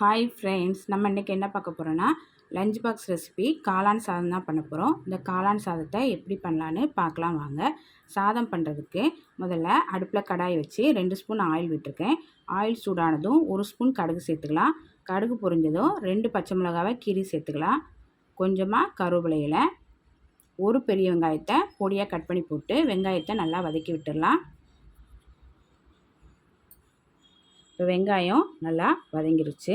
Hi friends நம்ம இன்றைக்கி என்ன பார்க்க போகிறோன்னா லஞ்ச் பாக்ஸ் ரெசிபி காளான் சாதம் தான் பண்ண போகிறோம் இந்த காளான் சாதத்தை எப்படி பண்ணலான்னு பார்க்கலாம் வாங்க. சாதம் பண்ணுறதுக்கு முதல்ல அடுப்பில் கடாய் வச்சு ரெண்டு ஸ்பூன் ஆயில் விட்டுருக்கேன். ஆயில் சூடானதும் ஒரு ஸ்பூன் கடுகு சேர்த்துக்கலாம். கடுகு பொரிஞ்சதும் ரெண்டு பச்சை மிளகாவை கீரி சேர்த்துக்கலாம். கொஞ்சமாக கருவேப்பிலையில் ஒரு பெரிய வெங்காயத்தை பொடியாக கட் பண்ணி போட்டு வெங்காயத்தை நல்லா வதக்கி விட்டுடலாம். இப்போ வெங்காயம் நல்லா வதங்கிருச்சு.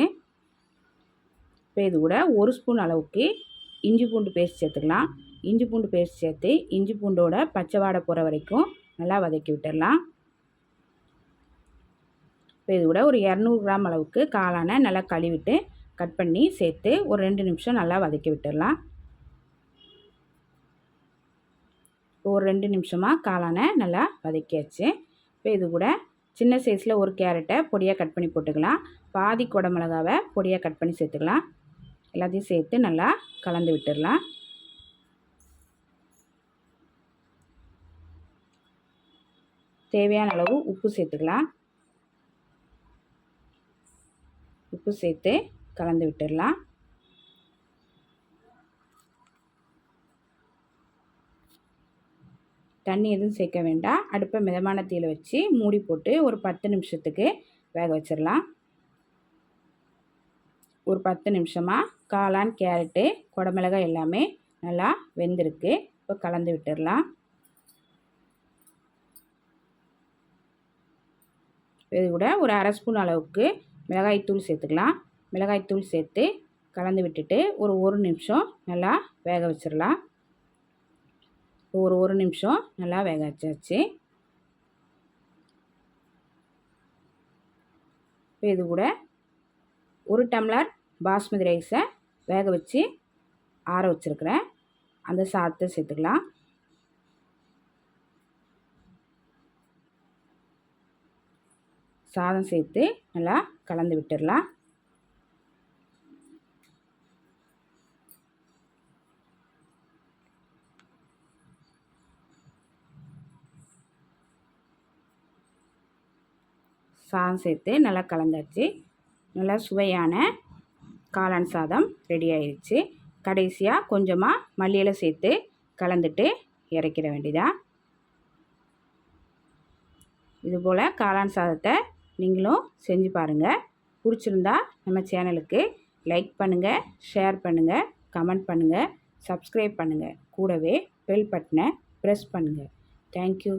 இப்போ இது கூட ஒரு ஸ்பூன் அளவுக்கு இஞ்சி பூண்டு பேஸ்ட் சேர்த்துக்கலாம். இஞ்சி பூண்டு பேஸ்ட் சேர்த்து இஞ்சி பூண்டோட பச்சை வாடை போகிற வரைக்கும் நல்லா வதக்கி விட்டுடலாம். இப்போ இது கூட ஒரு இரநூறு கிராம் அளவுக்கு காளானை நல்லா கழுவிட்டு கட் பண்ணி சேர்த்து ஒரு ரெண்டு நிமிஷம் நல்லா வதக்கி விட்டுடலாம். ஒரு ரெண்டு நிமிஷமாக காளானை நல்லா வதக்கியாச்சு. இப்போ இது கூட சின்ன சைஸில் ஒரு கேரட்டை பொடியாக கட் பண்ணி போட்டுக்கலாம். பாதி குடமிளகாவை பொடியாக கட் பண்ணி சேர்த்துக்கலாம். எல்லாத்தையும் சேர்த்து நல்லா கலந்து விட்டுடலாம். தேவையான அளவு உப்பு சேர்த்துக்கலாம். உப்பு சேர்த்து கலந்து விட்டுடலாம். தண்ணி எதுவும் சேர்க்க வேண்டாம். அடுப்பை மிதமான தீயில் வச்சு மூடி போட்டு ஒரு பத்து நிமிஷத்துக்கு வேக வச்சிடலாம். ஒரு பத்து நிமிஷமாக காளான் கேரட்டு குடமிளகாய் எல்லாமே நல்லா வெந்திருக்கு. இப்போ கலந்து விட்டுடலாம். இது கூட ஒரு அரை ஸ்பூன் அளவுக்கு மிளகாய்த்தூள் சேர்த்துக்கலாம். மிளகாய்த்தூள் சேர்த்து கலந்து விட்டுட்டு ஒரு ஒரு நிமிஷம் நல்லா வேக வச்சிடலாம். ஒரு ஒரு நிமிஷம். நல்லா வேக வச்சாச்சு. இப்போ இது கூட ஒரு டம்ளர் பாஸ்மதி ரைஸை வேக வச்சு ஆற வச்சுருக்கிறேன். அந்த சாதத்தை சேர்த்துக்கலாம். சாதம் சேர்த்து நல்லா கலந்து விட்டுடலாம். சாதம் சேர்த்து நல்லா கலந்தாச்சு. நல்லா சுவையான காளான் சாதம் ரெடி ஆயிடுச்சு கடைசியாக கொஞ்சமாக மல்லியில் சேர்த்து கலந்துட்டு இறக்கிட வேண்டியதான் இதுபோல் காளான் சாதத்தை நீங்களும் செஞ்சு பாருங்கள் பிடிச்சிருந்தா நம்ம சேனலுக்கு லைக் பண்ணுங்கள் ஷேர் பண்ணுங்கள் கமெண்ட் பண்ணுங்கள் சப்ஸ்கிரைப் பண்ணுங்கள் கூடவே பெல் பட்டனை ப்ரெஸ் பண்ணுங்கள் தேங்க்யூ